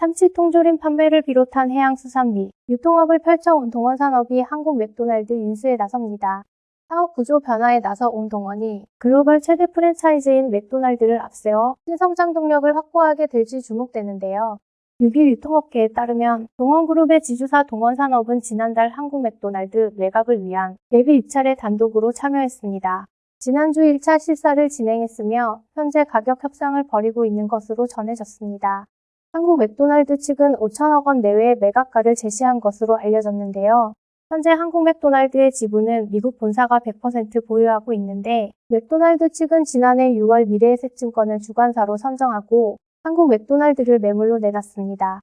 참치 통조림 판매를 비롯한 해양수산 및 유통업을 펼쳐온 동원산업이 한국 맥도날드 인수에 나섭니다. 사업 구조 변화에 나서 온 동원이 글로벌 최대 프랜차이즈인 맥도날드를 앞세워 신성장 동력을 확보하게 될지 주목되는데요. 6일 유통업계에 따르면 동원그룹의 지주사 동원산업은 지난달 한국 맥도날드 매각을 위한 예비 입찰에 단독으로 참여했습니다. 지난주 1차 실사를 진행했으며 현재 가격 협상을 벌이고 있는 것으로 전해졌습니다. 한국 맥도날드 측은 5천억 원 내외의 매각가를 제시한 것으로 알려졌는데요. 현재 한국 맥도날드의 지분은 미국 본사가 100% 보유하고 있는데 맥도날드 측은 지난해 6월 미래에셋증권을 주관사로 선정하고 한국 맥도날드를 매물로 내놨습니다.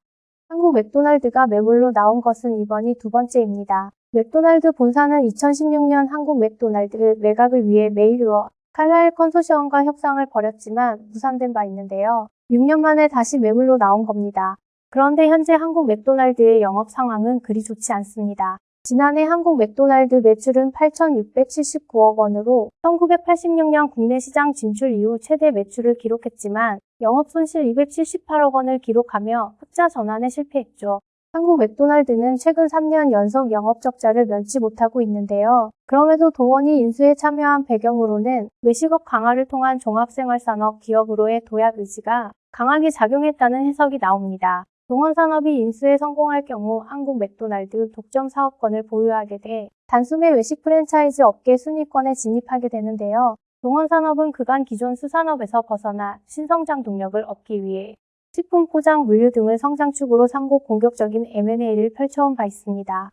한국 맥도날드가 매물로 나온 것은 이번이 두 번째입니다. 맥도날드 본사는 2016년 한국 맥도날드 매각을 위해 메일로 칼라일 컨소시엄과 협상을 벌였지만 무산된 바 있는데요. 6년 만에 다시 매물로 나온 겁니다. 그런데 현재 한국 맥도날드의 영업 상황은 그리 좋지 않습니다. 지난해 한국 맥도날드 매출은 8,679억 원으로 1986년 국내 시장 진출 이후 최대 매출을 기록했지만 영업 손실 278억 원을 기록하며 흑자 전환에 실패했죠. 한국 맥도날드는 최근 3년 연속 영업 적자를 면치 못하고 있는데요. 그럼에도 동원이 인수에 참여한 배경으로는 외식업 강화를 통한 종합생활산업 기업으로의 도약 의지가 강하게 작용했다는 해석이 나옵니다. 동원산업이 인수에 성공할 경우 한국 맥도날드 독점 사업권을 보유하게 돼 단숨에 외식 프랜차이즈 업계 순위권에 진입하게 되는데요. 동원산업은 그간 기존 수산업에서 벗어나 신성장 동력을 얻기 위해 식품 포장 물류 등을 성장축으로 삼고 공격적인 M&A를 펼쳐온 바 있습니다.